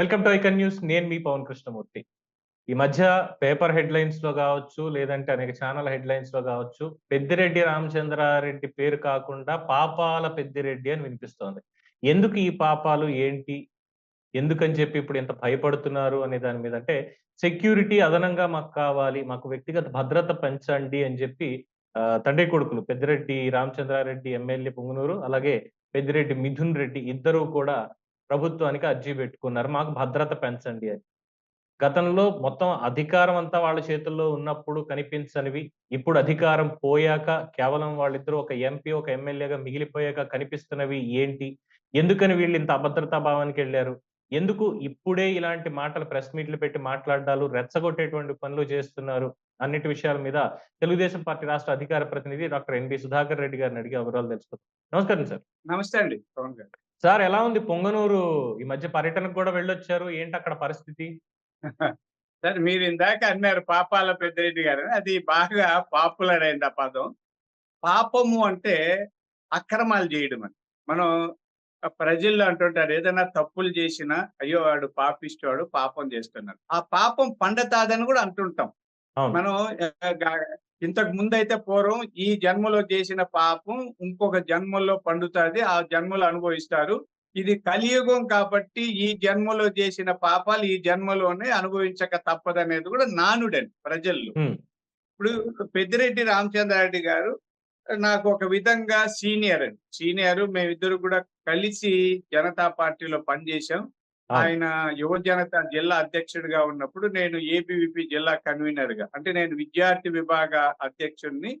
Welcome to icon news. నేను మీ పవన్ కృష్ణమూర్తి. ఈ మధ్య పేపర్ హెడ్లైన్స్లో కావచ్చు లేదంటే అనేక ఛానల్ హెడ్లైన్స్లో కావచ్చు పెద్దిరెడ్డి రామచంద్రారెడ్డి పేరు కాకుండా పాపాల పెద్దిరెడ్డి అని వినిపిస్తోంది. ఎందుకు ఈ పాపాలు? ఏంటి? ఎందుకని చెప్పి ఇప్పుడు ఇంత భయపడుతున్నారు అనే దాని మీద? అంటే సెక్యూరిటీ అదనంగా మాకు కావాలి మాకు వ్యక్తిగత భద్రత పెంచండి అని చెప్పి తండ్రి కొడుకులు పెద్దిరెడ్డి రామచంద్రారెడ్డి ఎమ్మెల్యే పొంగునూరు అలాగే పెద్దిరెడ్డి మిథున్ రెడ్డి ఇద్దరు కూడా ప్రభుత్వానికి అర్జీ పెట్టుకున్నారు. మాకు భద్రత పెంచండి అని. గతంలో మొత్తం అధికారం అంతా వాళ్ళ చేతుల్లో ఉన్నప్పుడు కనిపించనివి ఇప్పుడు అధికారం పోయాక కేవలం వాళ్ళిద్దరూ ఒక ఎంపీ ఒక ఎమ్మెల్యేగా మిగిలిపోయాక కనిపిస్తున్నవి ఏంటి? ఎందుకని వీళ్ళు ఇంత అభద్రతా భావానికి వెళ్ళారు? ఎందుకు ఇప్పుడే ఇలాంటి మాటలు ప్రెస్ మీట్లు పెట్టి మాట్లాడాలు రెచ్చగొట్టేటువంటి పనులు చేస్తున్నారు? అన్నిటి విషయాల మీద తెలుగుదేశం పార్టీ రాష్ట్ర అధికార ప్రతినిధి డాక్టర్ ఎన్బి సుధాకర్ రెడ్డి గారిని అడిగి వివరాలు తెలుసుకుందాం. నమస్కారం సార్. నమస్తే అండి. పవన్ గారు. సార్ ఎలా ఉంది? పొంగనూరు ఈ మధ్య పర్యటనకు కూడా వెళ్ళొచ్చారు. ఏంటి అక్కడ పరిస్థితి? సార్ మీరు ఇందాక అన్నారు పాపాల పెద్దిరెడ్డి గారు. అది బాగా పాపులర్ అయింది ఆ పదం. పాపము అంటే అక్రమాలు చేయడం అని. మనం ప్రజల్లో అంటుంటారు ఏదైనా తప్పులు చేసినా అయ్యో వాడు పాపిస్తాడు పాపం చేస్తున్నాడు. ఆ పాపం పండతాదని కూడా అంటుంటాం. మనం ఇంతకు ముందు అయితే పూర్వం ఈ జన్మలో చేసిన పాపం ఇంకొక జన్మలో పండుతుంది ఆ జన్మలో అనుభవిస్తారు. ఇది కలియుగం కాబట్టి ఈ జన్మలో చేసిన పాపాలు ఈ జన్మలోనే అనుభవించక తప్పదనేది కూడా నానుడండి ప్రజల్లో. ఇప్పుడు పెద్దిరెడ్డి రామచంద్రారెడ్డి గారు నాకు ఒక విధంగా సీనియర్ అండి. సీనియర్ మేమిద్దరు కూడా కలిసి జనతా పార్టీలో అవును. ఆయన యువజనత జిల్లా అధ్యక్షుడిగా ఉన్నప్పుడు నేను ఏబీవీపీ జిల్లా కన్వీనర్గా అంటే నేను విద్యార్థి విభాగ అధ్యక్షుడిని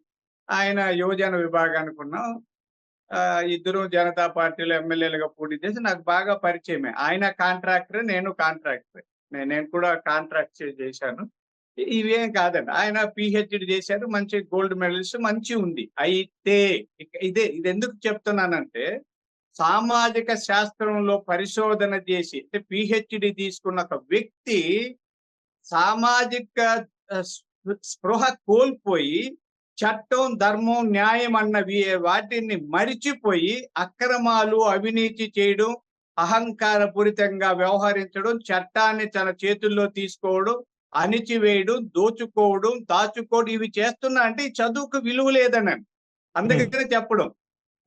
ఆయన యువజన విభాగానికి ఉన్నాం. ఇద్దరు జనతా పార్టీలో ఎమ్మెల్యేలుగా పోటీ చేసి నాకు బాగా పరిచయమే. ఆయన కాంట్రాక్టర్ నేను కాంట్రాక్టర్. నేను కూడా కాంట్రాక్ట్ చేశాను. ఇవేం కాదండి. ఆయన పిహెచ్డి చేశారు మంచి గోల్డ్ మెడల్స్ మంచి ఉంది. అయితే ఇక- ఇదే ఇది ఎందుకు చెప్తున్నానంటే సామాజిక శాస్త్రంలో పరిశోధన చేసి అంటే పిహెచ్డి తీసుకున్న ఒక వ్యక్తి సామాజిక స్పృహ కోల్పోయి చట్టం ధర్మం న్యాయం అన్న వి- వాటిని మరిచిపోయి అక్రమాలు అవినీతి చేయడం అహంకారపూరితంగా వ్యవహరించడం చట్టాన్ని తన చేతుల్లో తీసుకోవడం అణిచివేయడం దోచుకోవడం దాచుకోవడం ఇవి చేస్తున్నా అంటే ఈ చదువుకు విలువ లేదని అందుకనే చెప్పడం.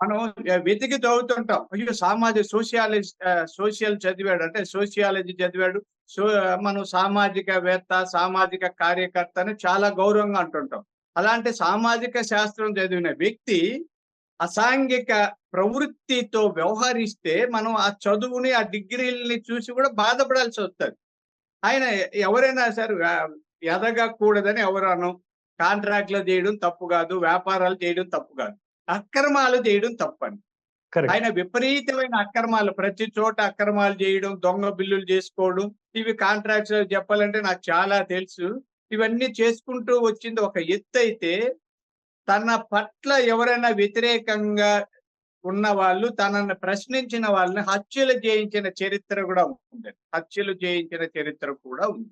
మనం వెతికి చదువుతుంటాం అయ్యో సామాజిక సోషియాలజీ సోషల్ చదివాడు. అంటే సోషియాలజీ చదివాడు. సో మనం సామాజిక వేత్త సామాజిక కార్యకర్త అని చాలా గౌరవంగా అంటుంటాం. అలాంటి సామాజిక శాస్త్రం చదివిన వ్యక్తి అసాంఘిక ప్రవృత్తితో వ్యవహరిస్తే మనం ఆ చదువుని ఆ డిగ్రీలని చూసి కూడా బాధపడాల్సి వస్తుంది. ఆయన ఎవరైనా సరే ఎదగకూడదని ఎవరు అనం కాంట్రాక్ట్లు చేయడం తప్పు కాదు వ్యాపారాలు చేయడం తప్పు కాదు. అక్రమాలు చేయడం కరెక్ట్. ఆయన విపరీతమైన అక్రమాలు ప్రతి చోట అక్రమాలు చేయడం దొంగ బిల్లులు చేసుకోవడం ఇవి కాంట్రాక్ట్స్ చెప్పాలంటే నాకు చాలా తెలుసు. ఇవన్నీ చేసుకుంటూ వచ్చింది ఒక ఎత్తు అయితే తన పట్ల ఎవరైనా వ్యతిరేకంగా ఉన్న వాళ్ళు తనని ప్రశ్నించిన వాళ్ళని హత్యలు చేయించిన చరిత్ర కూడా ఉంది. హత్యలు చేయించిన చరిత్ర కూడా ఉంది.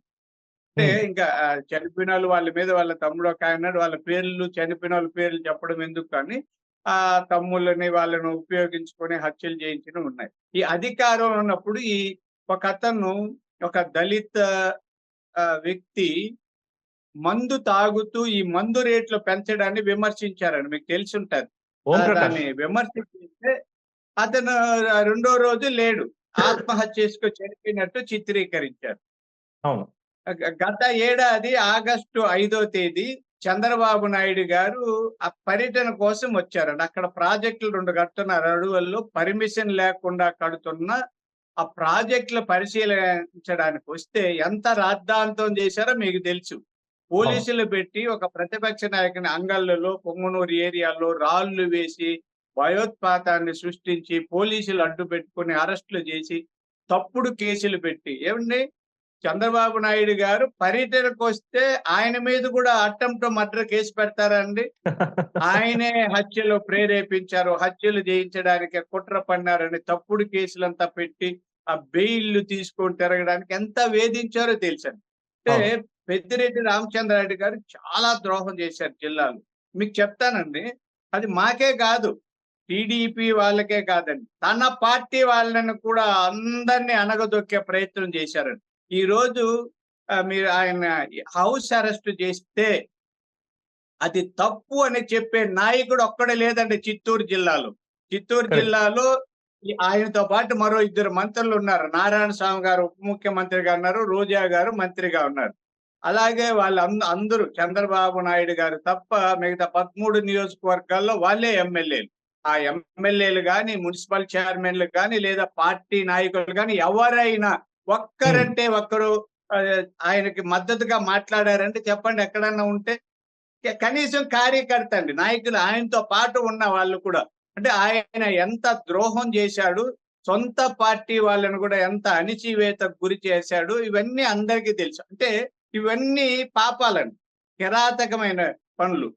అంటే. ఇంకా చనిపోయిన వాళ్ళు వాళ్ళ మీద వాళ్ళ తమ్ముడు ఒక వాళ్ళ పేర్లు చనిపోయిన వాళ్ళ పేర్లు చెప్పడం ఎందుకు కానీ ఆ తమ్ముళ్ళని వాళ్ళను ఉపయోగించుకొని హత్యలు చేయించిన ఉన్నాయి. ఈ అధికారం ఉన్నప్పుడు ఈ ఒక అతను ఒక దళిత వ్యక్తి మందు తాగుతూ ఈ మందు రేట్లు పెంచడాన్ని విమర్శించారని మీకు తెలిసి ఉంటది దాన్ని విమర్శించితే అతను రెండో రోజు లేడు. ఆత్మహత్య చేసుకొని చనిపోయినట్టు చిత్రీకరించారు. అవును. గత ఏడాది ఆగస్టు ఐదో తేదీ చంద్రబాబు నాయుడు గారు ఆ పర్యటన కోసం వచ్చారండి. అక్కడ ప్రాజెక్టులు రెండు కడుతున్నారు. అడవుల్లో పర్మిషన్ లేకుండా కడుతున్న ఆ ప్రాజెక్టులు పరిశీలించడానికి వస్తే ఎంత రాద్ధాంతం చేశారో మీకు తెలుసు. పోలీసులు పెట్టి ఒక ప్రతిపక్ష నాయకుని అంగళ్ళలో పొంగనూరు ఏరియాలో రాళ్ళు వేసి భయోత్పాతాన్ని సృష్టించి పోలీసులు అడ్డు పెట్టుకుని అరెస్టులు చేసి తప్పుడు కేసులు పెట్టి ఏమండి? చంద్రబాబు నాయుడు గారు పర్యటనకు వస్తే ఆయన మీద కూడా అట్టంతో మర్డర్ కేసు పెడతారండి. ఆయనే హత్యలు ప్రేరేపించారు. హత్యలు చేయించడానికి కుట్ర పన్నారని తప్పుడు కేసులంతా పెట్టి ఆ బెయిల్లు తీసుకొని తిరగడానికి ఎంత వేధించారో తెలుసండి. అంటే పెద్దిరెడ్డి రామచంద్రారెడ్డి గారు చాలా ద్రోహం చేశారు జిల్లాలో. మీకు చెప్తానండి. అది మాకే కాదు. టీడీపీ వాళ్ళకే కాదండి. తన పార్టీ వాళ్ళని కూడా అందరినీ అనగదొక్కే ప్రయత్నం చేశారండి. ఈ రోజు ఆ, మీరు ఆయన హౌస్ అరెస్ట్ చేస్తే అది తప్పు అని చెప్పే నాయకుడు ఒక్కడే లేదండి చిత్తూరు జిల్లాలో. చిత్తూరు. జిల్లాలో ఆయనతో పాటు మరో ఇద్దరు మంత్రులు ఉన్నారు. నారాయణ స్వామి గారు ఉప ముఖ్యమంత్రిగా ఉన్నారు రోజా గారు మంత్రిగా ఉన్నారు. అలాగే వాళ్ళు అంద- అందరూ చంద్రబాబు నాయుడు గారు తప్ప మిగతా పదమూడు నియోజకవర్గాల్లో వాళ్ళే ఎమ్మెల్యేలు. ఆ ఎమ్మెల్యేలు కానీ మున్సిపల్ చైర్మన్లు కానీ లేదా పార్టీ నాయకులు కానీ ఎవరైనా ఒక్కరంటే ఒక్కరు ఆయనకి మద్దతుగా మాట్లాడారంటే చెప్పండి ఎక్కడన్నా ఉంటే. కనీసం కార్యకర్త అండి నాయకులు ఆయనతో పాటు ఉన్న వాళ్ళు కూడా. అంటే ఆయన ఎంత ద్రోహం చేశాడు సొంత పార్టీ వాళ్ళని కూడా ఎంత అణిచివేతకు గురి చేశాడు ఇవన్నీ అందరికీ తెలుసు. అంటే ఇవన్నీ పాపాలండి కిరాతకమైన పనులు.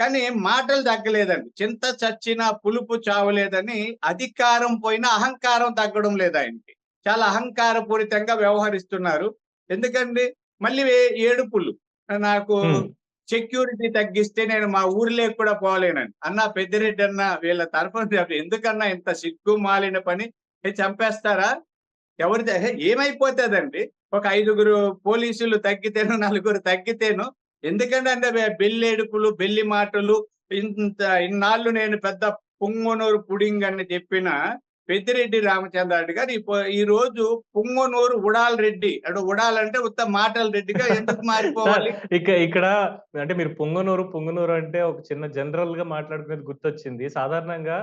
కానీ మాటలు తగ్గలేదండి చింత చచ్చిన పులుపు చావలేదని అధికారం పోయినా అహంకారం తగ్గడం లేదు ఆయనకి. చాలా అహంకారపూరితంగా వ్యవహరిస్తున్నారు. ఎందుకండి? మళ్ళీ ఏడుపులు. నాకు. సెక్యూరిటీ తగ్గిస్తే నేను మా ఊర్లోకి కూడా పోలేనండి అన్న పెద్దిరెడ్డి అన్న వీళ్ళ తరఫున ఎందుకన్నా ఇంత సిగ్గు మాలిన పని? చంపేస్తారా? ఎవరి ఏమైపోతుందండి? ఒక ఐదుగురు పోలీసులు తగ్గితేను నలుగురు తగ్గితేను ఎందుకంటే అంటే బెల్లేడుపులు బెల్లి మాటలు ఇంత ఇన్నాళ్ళు నేను పెద్ద పుంగనూరు పుడింగ్ అని చెప్పిన పెద్దిరెడ్డి రామచంద్రారెడ్డి గారు ఈ రోజు పుంగనూరు ఉడాల్ రెడ్డి అంటే ఉడాల్ అంటే ఉత్త మాటల రెడ్డిగా ఎందుకు మారిపోవాలి? ఇక ఇక్కడ అంటే మీరు పొంగనూరు పొంగనూరు అంటే ఒక చిన్న జనరల్గా మాట్లాడుకునేది గుర్తొచ్చింది. సాధారణంగా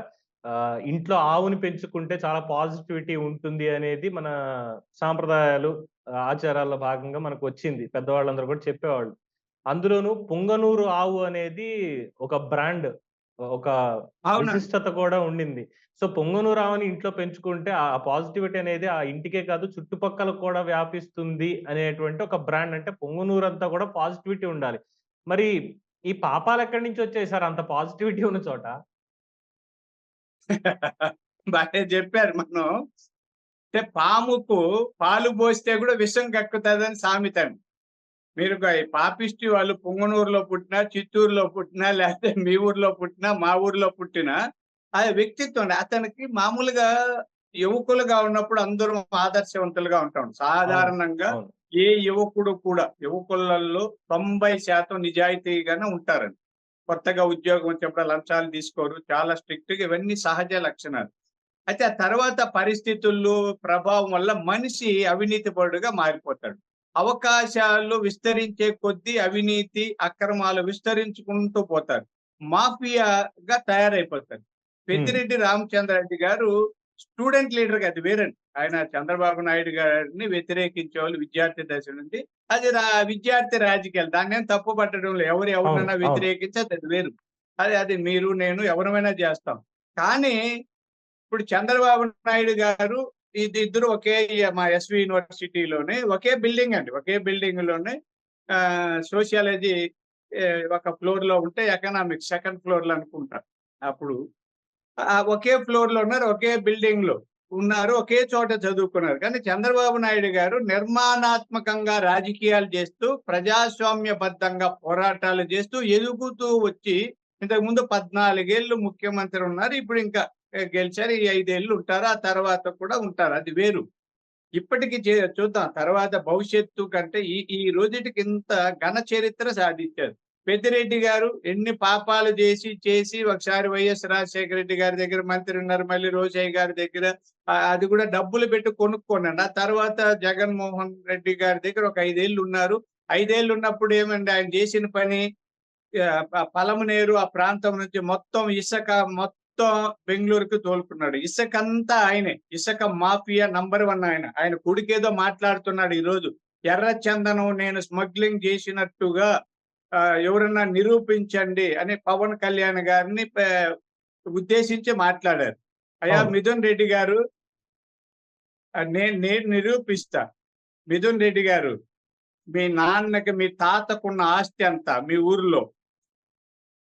ఆ, ఇంట్లో ఆవుని పెంచుకుంటే చాలా పాజిటివిటీ ఉంటుంది అనేది మన సాంప్రదాయాలు ఆచారాల్లో భాగంగా మనకు వచ్చింది. పెద్దవాళ్ళందరూ కూడా చెప్పేవాళ్ళు. అందులోనూ పొంగనూరు ఆవు అనేది ఒక బ్రాండ్ ఒక విశిష్టత కూడా ఉండింది. సో పొంగనూరు ఆవుని ఇంట్లో పెంచుకుంటే ఆ పాజిటివిటీ అనేది ఆ ఇంటికే కాదు చుట్టుపక్కల కూడా వ్యాపిస్తుంది అనేటువంటి ఒక బ్రాండ్ అంటే పొంగనూరు అంతా కూడా పాజిటివిటీ ఉండాలి. మరి ఈ పాపాలు ఎక్కడి నుంచి వచ్చాయి సార్ అంత పాజిటివిటీ ఉన్న చోట? బాగా చెప్పారు మనం. అంటే పాముకు పాలు పోస్తే కూడా విషం కక్కుతుందని సామెత అండి మీరు ఈ పాపిష్టి వాళ్ళు పుంగనూరులో పుట్టినా చిత్తూరులో పుట్టినా లేకపోతే మీ ఊర్లో పుట్టినా మా ఊర్లో పుట్టినా అది వ్యక్తిత్వం. అతనికి మామూలుగా యువకులుగా ఉన్నప్పుడు అందరూ ఆదర్శవంతులుగా ఉంటాం. సాధారణంగా ఏ యువకుడు కూడా యువకులలో తొంభై శాతం నిజాయితీగానే ఉంటారండి. కొత్తగా ఉద్యోగం వచ్చినప్పుడు లంచాలు తీసుకోరు చాలా స్ట్రిక్ట్గా ఇవన్నీ సహజ లక్షణాలు. అయితే ఆ తర్వాత పరిస్థితుల్లో ప్రభావం వల్ల మనిషి అవినీతి పరుడుగా మారిపోతాడు. అవకాశాలు విస్తరించే కొద్దీ అవినీతి అక్రమాలు విస్తరించుకుంటూ పోతారు. మాఫియాగా తయారైపోతారు. పెద్దిరెడ్డి రామచంద్రారెడ్డి గారు స్టూడెంట్ లీడర్ అది వేరండి. ఆయన చంద్రబాబు నాయుడు గారిని వ్యతిరేకించే వాళ్ళు విద్యార్థి దశ నుండి. అది రా- విద్యార్థి రాజకీయాలు. దాన్ని ఏం తప్పు పట్టడం లేదు. ఎవరు ఎవరినైనా. వ్యతిరేకించి అది వేరు. అది అది మీరు నేను ఎవరమైనా చేస్తాం. కానీ ఇప్పుడు చంద్రబాబు నాయుడు గారు ఇద్దరు ఒకే మా ఎస్వి యూనివర్సిటీలోనే ఒకే బిల్డింగ్ అండి. ఒకే బిల్డింగ్లోనే ఆ సోషియాలజీ ఒక ఫ్లోర్లో ఉంటే ఎకనామిక్స్ సెకండ్ ఫ్లోర్లో అనుకుంటారు అప్పుడు ఒకే ఫ్లోర్లో ఉన్నారు ఒకే బిల్డింగ్లో ఉన్నారు ఒకే చోట చదువుకున్నారు. కానీ చంద్రబాబు నాయుడు గారు నిర్మాణాత్మకంగా రాజకీయాలు చేస్తూ ప్రజాస్వామ్యబద్ధంగా పోరాటాలు చేస్తూ ఎదుగుతూ వచ్చి ఇంతకు ముందు ముఖ్యమంత్రి ఉన్నారు ఇప్పుడు ఇంకా గెలిచారు. ఈ ఐదేళ్ళు ఉంటారు. ఆ తర్వాత కూడా ఉంటారు. అది వేరు. ఇప్పటికి చే- చూద్దాం. తర్వాత భవిష్యత్తు కంటే ఈ ఈ రోజుటికి ఇంత ఘన చరిత్ర సాధించారు. పెద్దిరెడ్డి గారు ఎన్ని పాపాలు చేసి చేసి ఒకసారి వైఎస్ రాజశేఖర రెడ్డి గారి దగ్గర మంత్రి ఉన్నారు మళ్ళీ రోజయ్య గారి దగ్గర అది కూడా డబ్బులు పెట్టి కొనుక్కోనండి. ఆ తర్వాత జగన్మోహన్ రెడ్డి గారి దగ్గర ఒక ఐదేళ్ళు ఉన్నారు. ఐదేళ్ళు ఉన్నప్పుడు ఏమండి? ఆయన చేసిన పని ఆ, నేరు పలమనేరు ఆ ప్రాంతం నుంచి మొత్తం ఇసుక మొత్తం బెంగళూరుకు తోలుకున్నాడు. ఇసుక అంతా ఆయనే. ఇసుక మాఫియా నంబర్ వన్ ఆయన. ఆయన కొడుకేదో మాట్లాడుతున్నాడు ఈ రోజు ఎర్ర చందనం నేను స్మగ్లింగ్ చేసినట్టుగా ఎవరన్నా నిరూపించండి అని పవన్ కళ్యాణ్ గారిని ఉద్దేశించి మాట్లాడారు. అయ్యా. మిథున్ రెడ్డి గారు నేను నేను నిరూపిస్తా. మిథున్ రెడ్డి గారు మీ నాన్నకి మీ తాతకున్న ఆస్తి అంతా మీ ఊర్లో.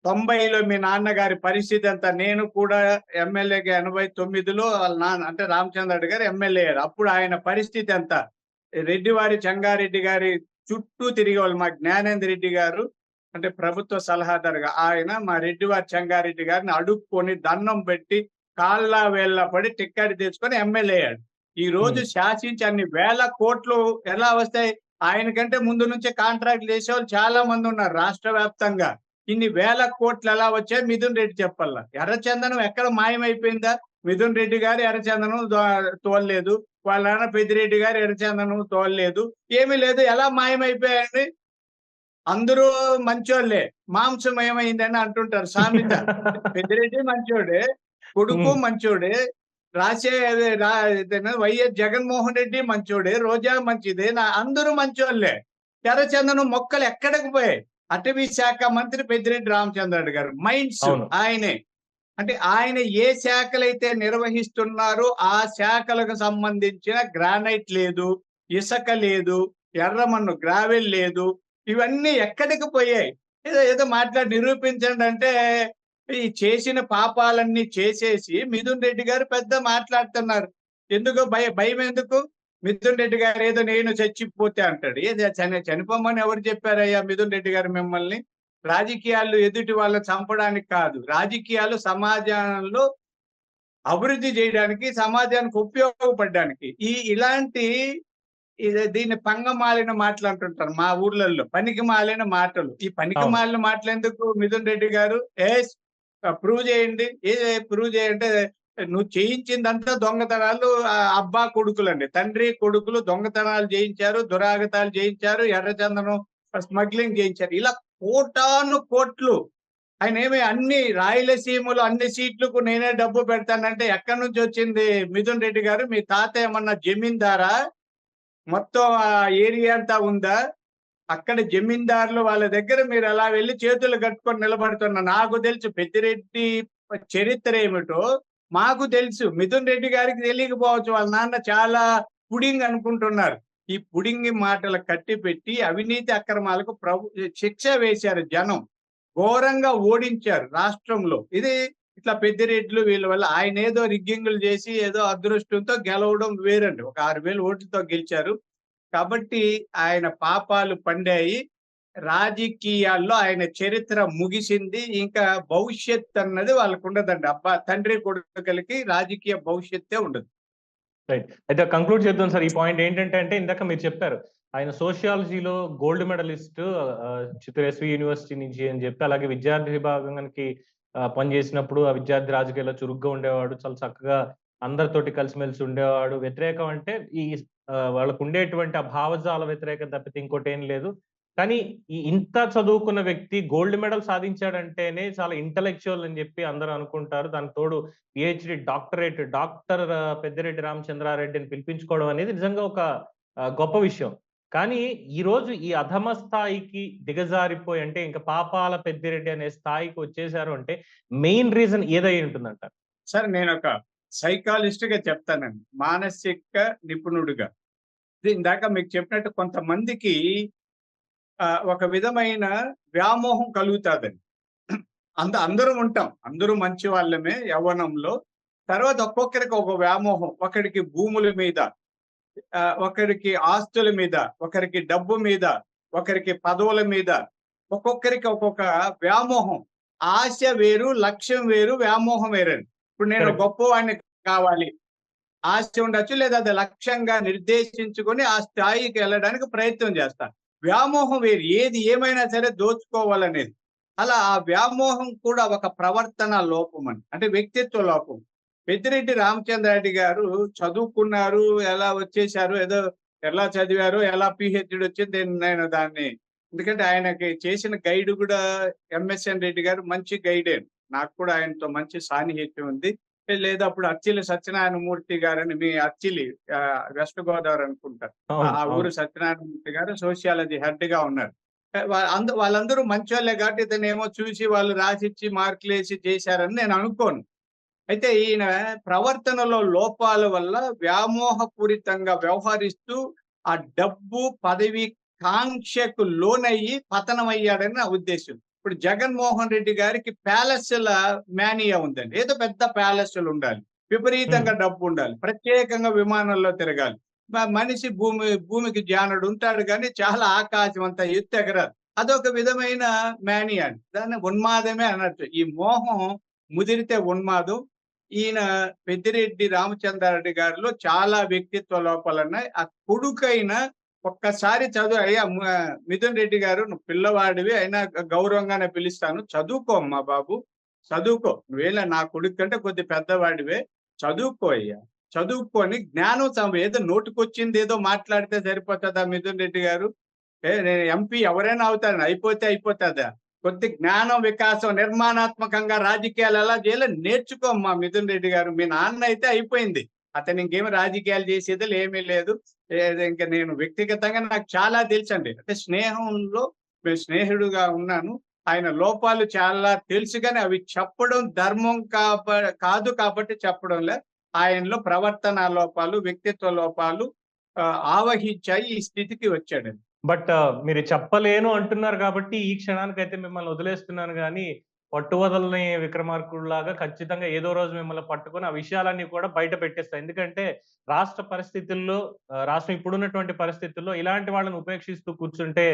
తొంభైలో మీ నాన్నగారి పరిస్థితి అంతా నేను కూడా ఎమ్మెల్యేగా ఎనభై తొమ్మిదిలో వాళ్ళ నాన్న అంటే రామచంద్ర గారు ఎమ్మెల్యే అయ్యారు. అప్పుడు ఆయన పరిస్థితి ఎంత? రెడ్డివారి చెంగారెడ్డి గారి చుట్టూ తిరిగే వాళ్ళు మా జ్ఞానేంద్ర రెడ్డి గారు అంటే ప్రభుత్వ సలహాదారుగా ఆయన మా రెడ్డివారి చెంగారెడ్డి గారిని అడుక్కొని దండం పెట్టి కాళ్ళ వేళ్ళ పడి టిక్కెట్ తెచ్చుకొని ఎమ్మెల్యే అయ్యాడు. ఈ రోజు శాసించి అన్ని వేల కోట్లు ఎలా వస్తాయి? ఆయన కంటే ముందు నుంచే కాంట్రాక్ట్ చేసేవాళ్ళు చాలా మంది ఉన్నారు రాష్ట్ర వ్యాప్తంగా. ఇన్ని వేల కోట్లు ఎలా వచ్చాయి మిథున్ రెడ్డి చెప్పాల? ఎర్రచందనం ఎక్కడ మాయమైపోయిందా? మిథున్ రెడ్డి గారు ఎర్రచందనం తోలలేదు. వాళ్ళ నాన్న పెద్దిరెడ్డి గారు ఎర్రచందనం తోలలేదు. ఏమీ లేదు. ఎలా మాయమైపోయాయండి అందరూ మంచోళ్ళే. మాంసం ఏమైందని అంటుంటారు సామెత. పెద్దిరెడ్డి మంచోడే. కొడుకు. మంచోడే. రాసే వైఎస్ జగన్మోహన్ రెడ్డి మంచోడే. రోజా మంచిదే. నా అందరూ మంచోళ్ళే. ఎర్రచందనం మొక్కలు ఎక్కడికి పోయాయి? అటవీ శాఖ మంత్రి పెద్దిరెడ్డి రామచంద్రుడు గారు మైండ్స్. ఆయనే. అంటే ఆయన ఏ శాఖలైతే నిర్వహిస్తున్నారో ఆ శాఖలకు సంబంధించిన గ్రానైట్ లేదు ఇసుక లేదు ఎర్రమన్ను గ్రావెల్ లేదు ఇవన్నీ ఎక్కడికి పోయాయి? ఏదో ఏదో మాట్లాడి నిరూపించండి అంటే ఈ చేసిన పాపాలన్నీ చేసేసి మిథున్ రెడ్డి గారు పెద్ద మాట్లాడుతున్నారు. ఎందుకు భయ భయం ఎందుకు? మిథున్ రెడ్డి గారు ఏదో నేను చచ్చిపోతే అంటాడు. ఏది చని చనిపోమని ఎవరు చెప్పారయ్యా మిథున్ రెడ్డి గారు మిమ్మల్ని? రాజకీయాలు ఎదుటి వాళ్ళని చంపడానికి కాదు. రాజకీయాలు సమాజంలో అభివృద్ధి చేయడానికి సమాజానికి ఉపయోగపడడానికి. ఈ ఇలాంటి ఇది దీన్ని పంగమాలిన మాటలు అంటుంటారు మా ఊర్లలో పనికి మాలిన మాటలు. ఈ పనికి. మాలిన మాటలు ఎందుకు మిథున్ రెడ్డి గారు? ఎస్ ప్రూవ్ చేయండి. ఏ ప్రూవ్ చేయంటే నువ్వు చేయించిందంతా దొంగతనాలు అబ్బా కొడుకులండి. తండ్రి కొడుకులు దొంగతనాలు చేయించారు దురాగతాలు చేయించారు ఎర్రచందనం స్మగ్లింగ్ చేయించారు. ఇలా కోటాను కోట్లు. ఆయన ఏమి అన్ని రాయలసీమలు అన్ని సీట్లకు నేనే డబ్బు పెడతానంటే ఎక్కడి నుంచి వచ్చింది మిథున్ రెడ్డి గారు? మీ తాత ఏమన్నా జమీందారా? మొత్తం ఆ ఏరియా అంతా ఉందా? అక్కడ జమీందారులు వాళ్ళ దగ్గర మీరు అలా వెళ్ళి చేతులు కట్టుకొని నిలబడుతున్న నాకు తెలిసి పెద్దిరెడ్డి చరిత్ర ఏమిటో మాకు తెలుసు. మిథున్ రెడ్డి గారికి తెలియకపోవచ్చు. వాళ్ళ నాన్న చాలా పుడింగ్ అనుకుంటున్నారు. ఈ పుడింగి మాటలు కట్టి పెట్టి అవినీతి అక్రమాలకు ప్రభు శిక్ష వేశారు జనం. ఘోరంగా ఓడించారు రాష్ట్రంలో. ఇది ఇట్లా పెద్దిరెడ్లు వీళ్ళ వల్ల ఆయన ఏదో రిగ్గింగులు చేసి ఏదో అదృష్టంతో గెలవడం వేరండి. ఒక ఆరు వేలు ఓట్లతో గెలిచారు. కాబట్టి ఆయన పాపాలు పండాయి. రాజకీయాల్లో ఆయన చరిత్ర ముగిసింది. ఇంకా భవిష్యత్ అన్నది వాళ్ళకు ఉండదండి అబ్బా తండ్రి కొడుకులకి రాజకీయ భవిష్యత్తే ఉండదు. రైట్ అయితే కంక్లూడ్ చేద్దాం సార్. ఈ పాయింట్ ఏంటంటే అంటే ఇందాక మీరు చెప్పారు ఆయన సోషియాలజీలో గోల్డ్ మెడలిస్ట్ చిత్రేశ్వరి యూనివర్సిటీ నుంచి అని చెప్పి అలాగే విద్యార్థి విభాగానికి పనిచేసినప్పుడు ఆ విద్యార్థి రాజకీయాల్లో చురుగ్గా ఉండేవాడు చాలా చక్కగా అందరితోటి కలిసిమెలిసి ఉండేవాడు. వ్యతిరేకం అంటే ఈ వాళ్ళకు ఉండేటువంటి ఆ భావజాల వ్యతిరేకత తప్పితే ఇంకోటి ఏం లేదు. కానీ ఈ ఇంత చదువుకున్న వ్యక్తి గోల్డ్ మెడల్ సాధించాడంటేనే చాలా ఇంటలెక్చువల్ అని చెప్పి అందరూ అనుకుంటారు. దానికి తోడు పిహెచ్డి డాక్టరేట్ డాక్టర్ పెద్దిరెడ్డి రామచంద్రారెడ్డిని పిలిపించుకోవడం అనేది నిజంగా ఒక గొప్ప విషయం. కానీ ఈ రోజు ఈ అధమ స్థాయికి దిగజారిపోయి అంటే ఇంకా పాపాల పెద్దిరెడ్డి అనే స్థాయికి వచ్చేసారు అంటే మెయిన్ రీజన్ ఏదై ఉంటుందంట? సార్ నేను ఒక సైకాలజిస్ట్గా చెప్తానండి. మానసిక నిపుణుడిగా. దీని ఇందాక మీకు చెప్పినట్టు కొంతమందికి ఒక విధమైన వ్యామోహం కలుగుతుందండి. అంత అందరం ఉంటాం. అందరూ మంచి వాళ్ళమే యవ్వనంలో. తర్వాత ఒక్కొక్కరికి ఒక వ్యామోహం. ఒకరికి భూముల మీద ఒకరికి ఆస్తుల మీద ఒకరికి డబ్బు మీద ఒకరికి పదవుల మీద ఒక్కొక్కరికి ఒక్కొక్క వ్యామోహం. ఆశ వేరు లక్ష్యం వేరు వ్యామోహం వేరండి. ఇప్పుడు నేను. గొప్పవాడిని కావాలి. ఆశ ఉండొచ్చు లేదా అది లక్ష్యంగా నిర్దేశించుకొని ఆ స్థాయికి వెళ్ళడానికి ప్రయత్నం చేస్తా. వ్యామోహం వేరు. ఏది ఏమైనా సరే దోచుకోవాలనేది. అలా ఆ వ్యామోహం కూడా ఒక ప్రవర్తన లోపం అని అంటే వ్యక్తిత్వ లోపం. పెద్దిరెడ్డి రామచంద్రారెడ్డి గారు చదువుకున్నారు ఎలా వచ్చేసారు ఏదో ఎలా చదివారు ఎలా పిహెచ్డి వచ్చింది నేను- నేను దాన్ని ఎందుకంటే ఆయనకి చేసిన గైడ్ కూడా ఎంఎస్ఎన్ రెడ్డి గారు మంచి గైడే. నాకు కూడా ఆయనతో మంచి సాన్నిహిత్యం ఉంది. లేదా అప్పుడు అచ్చిలి సత్యనారాయణ మూర్తి గారని మీ అచ్చిలి వెస్ట్ గోదావరి అనుకుంటారు. ఆ. ఊరు సత్యనారాయణ మూర్తి గారు సోషియాలజీ హెడ్గా ఉన్నారు అంద వాళ్ళందరూ మంచి వాళ్ళే కాబట్టి ఇతను ఏమో చూసి వాళ్ళు రాసిచ్చి మార్కులు వేసి చేశారని నేను అనుకోను. అయితే ఈయన ప్రవర్తనలో లోపాల వల్ల వ్యామోహపూరితంగా వ్యవహరిస్తూ ఆ డబ్బు పదవి కాంక్షకు లోనయ్యి పతనమయ్యాడని నా ఉద్దేశం. ఇప్పుడు జగన్మోహన్ రెడ్డి గారికి ప్యాలెస్ల మేనియా ఉందండి. ఏదో పెద్ద ప్యాలెస్లు ఉండాలి. విపరీతంగా డబ్బు ఉండాలి. ప్రత్యేకంగా విమానంలో తిరగాలి. మనిషి భూమి భూమికి జానడు ఉంటాడు కానీ చాలా ఆకాశం అంతా ఎత్తు ఎగరాదు అదొక విధమైన మేనియా దాన్ని ఉన్మాదమే అనొచ్చు. ఈ మోహం ముదిరితే ఉన్మాదం. ఈయన పెద్దిరెడ్డి రామచంద్రారెడ్డి గారిలో చాలా వ్యక్తిత్వ లోపాలు ఉన్నాయి ఆ కొడుకైన ఒక్కసారి చదువు అయ్యా మిథున్ రెడ్డి గారు నువ్వు పిల్లవాడివి అయినా గౌరవంగానే పిలుస్తాను. చదువుకో అమ్మా బాబు. చదువుకో. నువ్వేలా నా కొడుకు కంటే కొద్ది పెద్దవాడివే. చదువుకో అయ్యా. చదువుకొని జ్ఞానం ఏదో నోటుకొచ్చింది ఏదో మాట్లాడితే సరిపోతుందా మిథున్ రెడ్డి గారు? ఏ నేను ఎంపీ ఎవరైనా అవుతాను. అయిపోతే అయిపోతుందా? కొద్ది జ్ఞానం వికాసం నిర్మాణాత్మకంగా రాజకీయాలు ఎలా చేయాలో నేర్చుకోమ్మా మిథున్ రెడ్డి గారు. మీ నాన్న అయితే అయిపోయింది. అతను ఇంకేమి రాజకీయాలు చేసేది ఏమీ లేదు. ఇంకా నేను వ్యక్తిగతంగా నాకు చాలా తెలుసండి. అంటే స్నేహంలో నేను స్నేహితుడుగా ఉన్నాను. ఆయన లోపాలు చాలా తెలుసు కానీ అవి చెప్పడం ధర్మం కాబ కాదు కాబట్టి చెప్పడంలే ఆయనలో ప్రవర్తన లోపాలు వ్యక్తిత్వ లోపాలు ఆవహించాయి ఈ స్థితికి వచ్చాడు బట్ మీరు చెప్పలేను అంటున్నారు కాబట్టి ఈ క్షణానికైతే మిమ్మల్ని వదిలేస్తున్నాను కానీ పట్టు వదలని ఖచ్చితంగా ఏదో రోజు మిమ్మల్ని పట్టుకొని ఆ విషయాలన్నీ కూడా బయట పెట్టేస్తాయి. ఎందుకంటే రాష్ట్ర పరిస్థితుల్లో రాష్ట్రం ఇప్పుడున్నటువంటి పరిస్థితుల్లో ఇలాంటి వాళ్ళని ఉపేక్షిస్తూ కూర్చుంటే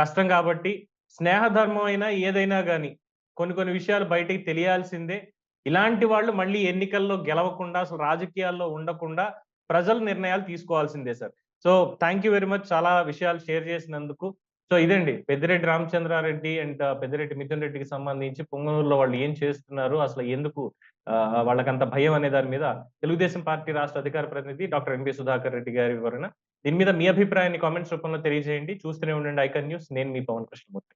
కష్టం కాబట్టి స్నేహధర్మం అయినా ఏదైనా కానీ కొన్ని కొన్ని విషయాలు బయటికి తెలియాల్సిందే. ఇలాంటి వాళ్ళు మళ్ళీ ఎన్నికల్లో గెలవకుండా అసలు రాజకీయాల్లో ఉండకుండా ప్రజలు నిర్ణయాలు తీసుకోవాల్సిందే sir. So thank you very much. చాలా విషయాలు షేర్ చేసినందుకు. సో ఇదండి. పెద్దిరెడ్డి రామచంద్రారెడ్డి అండ్ పెద్దిరెడ్డి మిథున్ రెడ్డికి సంబంధించి పొంగనూరులో వాళ్ళు ఏం చేస్తున్నారు అసలు ఎందుకు వాళ్ళకంత భయం అనే దాని మీద తెలుగుదేశం పార్టీ రాష్ట్ర అధికార ప్రతినిధి డాక్టర్ ఎంపీ సుధాకర్ రెడ్డి గారి వివరణ. దీని మీద మీ అభిప్రాయాన్ని కామెంట్స్ రూపంలో తెలియజేయండి. చూస్తూనే ఉండండి ఐకన్ న్యూస్. నేను మీ పవన్ కృష్ణమూర్తి.